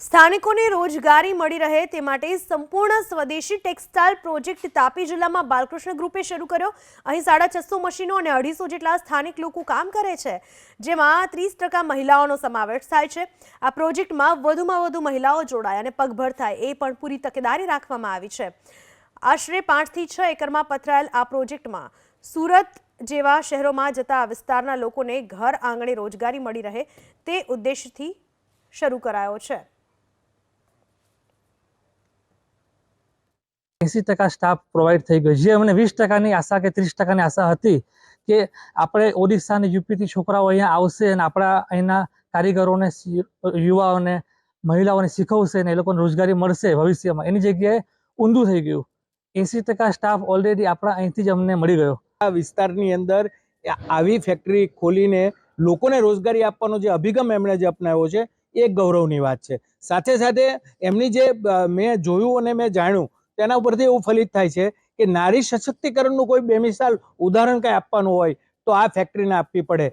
સ્થાનિકોને રોજગારી મળી રહે તે માટે સંપૂર્ણ સ્વદેશી ટેક્સટાઇલ પ્રોજેક્ટ તાપી જિલ્લામાં બાલકૃષ્ણ ગ્રુપે શરૂ કર્યો. અહીં સાડા છસો મશીનો અને અઢીસો જેટલા સ્થાનિક લોકો કામ કરે છે, જેમાં ત્રીસ ટકા મહિલાઓનો સમાવેશ થાય છે. આ પ્રોજેક્ટમાં વધુમાં વધુ મહિલાઓ જોડાય અને પગભર થાય એ પણ પૂરી તકેદારી રાખવામાં આવી છે. આશરે પાંચથી છ એકરમાં પથરાયેલ આ પ્રોજેક્ટમાં સુરત જેવા શહેરોમાં જતા વિસ્તારના લોકોને ઘર આંગણે રોજગારી મળી રહે તે ઉદ્દેશથી શરૂ કરાયો છે. એંસી ટકા સ્ટાફ પ્રોવાઈડ થઈ ગયો જે અમને વીસ ટકાની આશા કે ત્રીસ ટકાની આશા હતી કે આપણે ઓડિશા અને યુપીથી છોકરાઓ અહીંયા આવશે અને આપણા અહીંના કારીગરોને યુવાઓને, મહિલાઓને શીખવશે અને એ લોકોને રોજગારી મળશે ભવિષ્યમાં. એની જગ્યાએ ઊંધું થઈ ગયું. એંસી ટકા સ્ટાફ ઓલરેડી આપણા અહીંથી જ અમને મળી ગયો. આ વિસ્તારની અંદર આવી ફેક્ટરી ખોલીને લોકોને રોજગારી આપવાનો જે અભિગમ એમણે જે અપનાવ્યો છે, એ ગૌરવની વાત છે. સાથે સાથે એમની જે મેં જોયું અને મેં જાણ્યું તેના ઉપરથી એવું ફલિત થાય છે કે નારી સશક્તિકરણનું કોઈ બેમિસાલ ઉદાહરણ કંઈ આપવાનું હોય તો આ ફેક્ટરીને આપવી પડે.